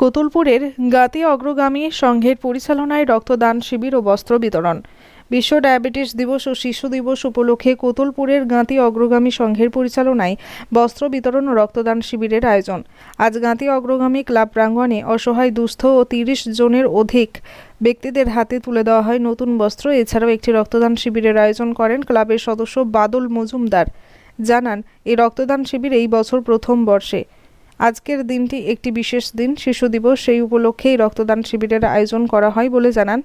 কোতুলপুরের গাতি অগ্রগামী সংঘের পরিচালনায় রক্তদান শিবির ও বস্ত্র বিতরণ। বিশ্ব ডায়াবেটিস দিবস ও শিশু দিবস উপলক্ষে কোতুলপুরের গাঁতি অগ্রগামী সংঘের পরিচালনায় বস্ত্র বিতরণ ও রক্তদান শিবিরের আয়োজন। আজ গাঁতি অগ্রগামী ক্লাব প্রাঙ্গণে অসহায়, দুস্থ ও তিরিশ জনের অধিক ব্যক্তিদের হাতে তুলে দেওয়া হয় নতুন বস্ত্র। এছাড়াও একটি রক্তদান শিবিরের আয়োজন করেন ক্লাবের সদস্য বাদল মজুমদার। জানান, এই রক্তদান শিবির এই বছর প্রথম বর্ষে। আজকের দিনটি একটি বিশেষ দিন। শিশু দিবস সেই উপলক্ষেই রক্তদান শিবিরের আয়োজন করা হয় বলে জানান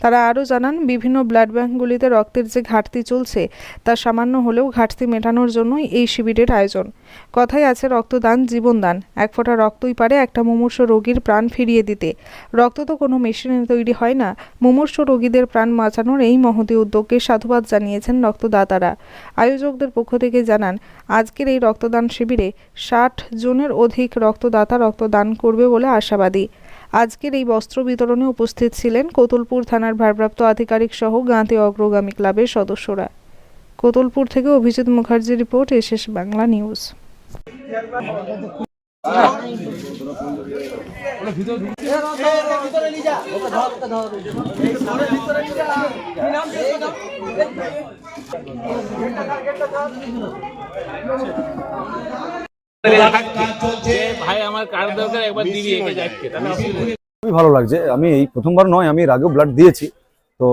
তারা আরও জানান, বিভিন্ন ব্লাড ব্যাঙ্কগুলিতে রক্তের যে ঘাটতি চলছে, তা সামান্য হলেও ঘাটতি মেটানোর জন্যই এই শিবিরের আয়োজন। কথায় আছে, রক্তদান জীবনদান এক ফোঁটা রক্তই পারে একটা মুমূর্ষ রোগীর প্রাণ ফিরিয়ে দিতে। রক্ত তো কোনো মেশিনে তৈরি হয় না। মুমূর্ষ রোগীদের প্রাণ বাঁচানোর এই মহতী উদ্যোগকে সাধুবাদ জানিয়েছেন রক্তদাতারা। আয়োজকদের পক্ষ থেকে জানান, আজকের এই রক্তদান শিবিরে ষাট জনের অধিক রক্তদাতা রক্তদান করবে বলে আশাবাদী। আজকের এই বস্ত্র বিতরণে উপস্থিত ছিলেন কোতুলপুর থানার ভারপ্রাপ্ত আধিকারিক সহ গাঁতে অগ্রগামী ক্লাবের সদস্যরা। কোতুলপুর থেকে অভিজিৎ মুখার্জির রিপোর্ট, এসএস বাংলা নিউজ। ভাই আমার কার দরকার একবার দিবি একে যাচ্ছে। তাহলে অসুবিধা নেই। খুবই ভালো লাগছে। আমি এই প্রথমবার নয় আমি এর আগেও ব্লাড দিয়েছি। তো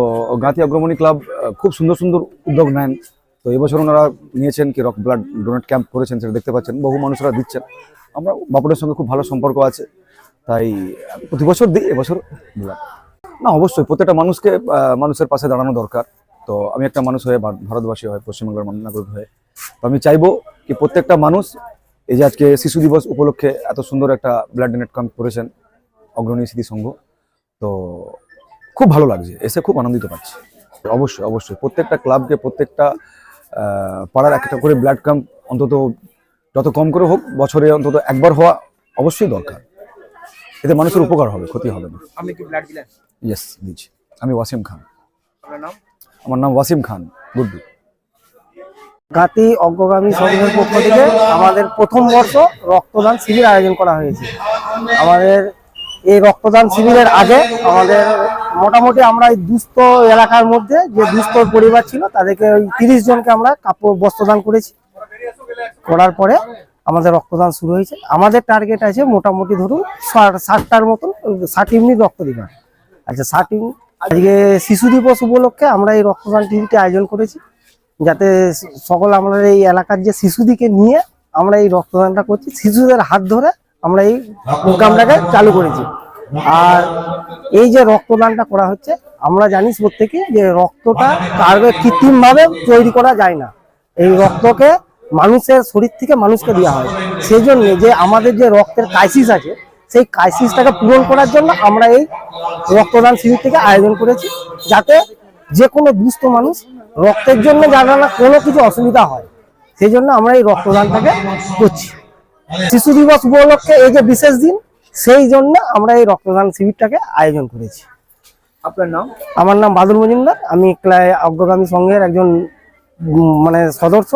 গাঁতি অগ্রমণী ক্লাব খুব সুন্দর সুন্দর উদ্যোগ নেন। তো এবছর ওনারা নিয়েছেন কি রক ব্লাড ডোনেট ক্যাম্প করেছেন সেটা দেখতে পাচ্ছেন। বহু মানুষরা দিচ্ছেন। আমরা বাপুরের সঙ্গে খুব ভালো সম্পর্ক আছে। তাই প্রতি বছর দিই এবছর দিলাম। না অবশ্যই প্রত্যেকটা মানুষকে মানুষের পাশে দাঁড়ানো দরকার। তো আমি একটা মানুষ হয়ে ভারতবাসী হয়ে পশ্চিমবঙ্গের মানুষ নাগরিক হয়ে। তো আমি চাইব কি প্রত্যেকটা মানুষ এই যে আজকে শিশু দিবস উপলক্ষে এত সুন্দর একটা ব্লাড ডোনেট ক্যাম্প করেছেন অগ্রণী স্মৃতি সংঘ তো খুব ভালো লাগছে এসে খুব আনন্দিত পাচ্ছি। অবশ্যই অবশ্যই প্রত্যেকটা ক্লাবকে প্রত্যেকটা পাড়ার একটা করে ব্লাড ক্যাম্প অন্তত যত কম করে হোক বছরে অন্তত একবার হওয়া অবশ্যই দরকার। এতে মানুষের উপকার হবে ক্ষতি হবে না। আপনি কি ব্লাড দিলেন ইয়েস দিচ্ছি। আমি ওয়াসিম খান। আপনার নাম? আমার নাম ওয়াসিম খান গুড্ডু। গাতি অগ্রগামী সংঘের পক্ষ থেকে আমাদের প্রথম বর্ষ রক্তদান শিবির আয়োজন করা হয়েছে। আমাদের এই রক্তদান শিবিরের আগে আমাদের মোটামুটি আমরা এই দুস্থ এলাকার মধ্যে যে দুস্থ পরিবার ছিল, তাদেরকে ওই তিরিশ জনকে আমরা কাপড় বস্ত্রদান করেছি। করার পরে আমাদের রক্তদান শুরু হয়েছে। আমাদের টার্গেট আছে মোটামুটি ধরুন ষাটটার মতন, ষাট ইউনিট রক্ত দিবার। আচ্ছা ষাট ইউনিট আজকে শিশু দিবস উপলক্ষে আমরা এই রক্তদান টিভিটি আয়োজন করেছি। যাতে সকল আমাদের এই এলাকার যে শিশুদিকে নিয়ে আমরা এই রক্তদানটা করছি, শিশুদের হাত ধরে আমরা এই প্রোগ্রামটাকে চালু করেছি। আর এই যে রক্তদানটা করা হচ্ছে, আমরা জানি প্রত্যেকে যে রক্তটা কারও কৃত্রিম ভাবে তৈরি করা যায় না। এই রক্তকে মানুষের শরীর থেকে মানুষকে দেওয়া হয়। সেই জন্য যে আমাদের যে রক্তের ক্রাইসিস আছে, সেই ক্রাইসিসটাকে পূরণ করার জন্য আমরা এই রক্তদান শিবির থেকে আয়োজন করেছি, যাতে যে কোনো দুস্থ মানুষ রক্তের জন্য যারা না কোনো কিছু অসুবিধা হয় সেই জন্য আমরা এই রক্তদানটাকে করছি। শিশু দিবস উপলক্ষে এই যে বিশেষ দিন সেই জন্য আমরা এই রক্তদান শিবিরটাকে আয়োজন করেছি। আপনার নাম? আমার নাম বাদুল মজুমদার আমি অগ্রগামী সংঘের একজন মানে সদস্য।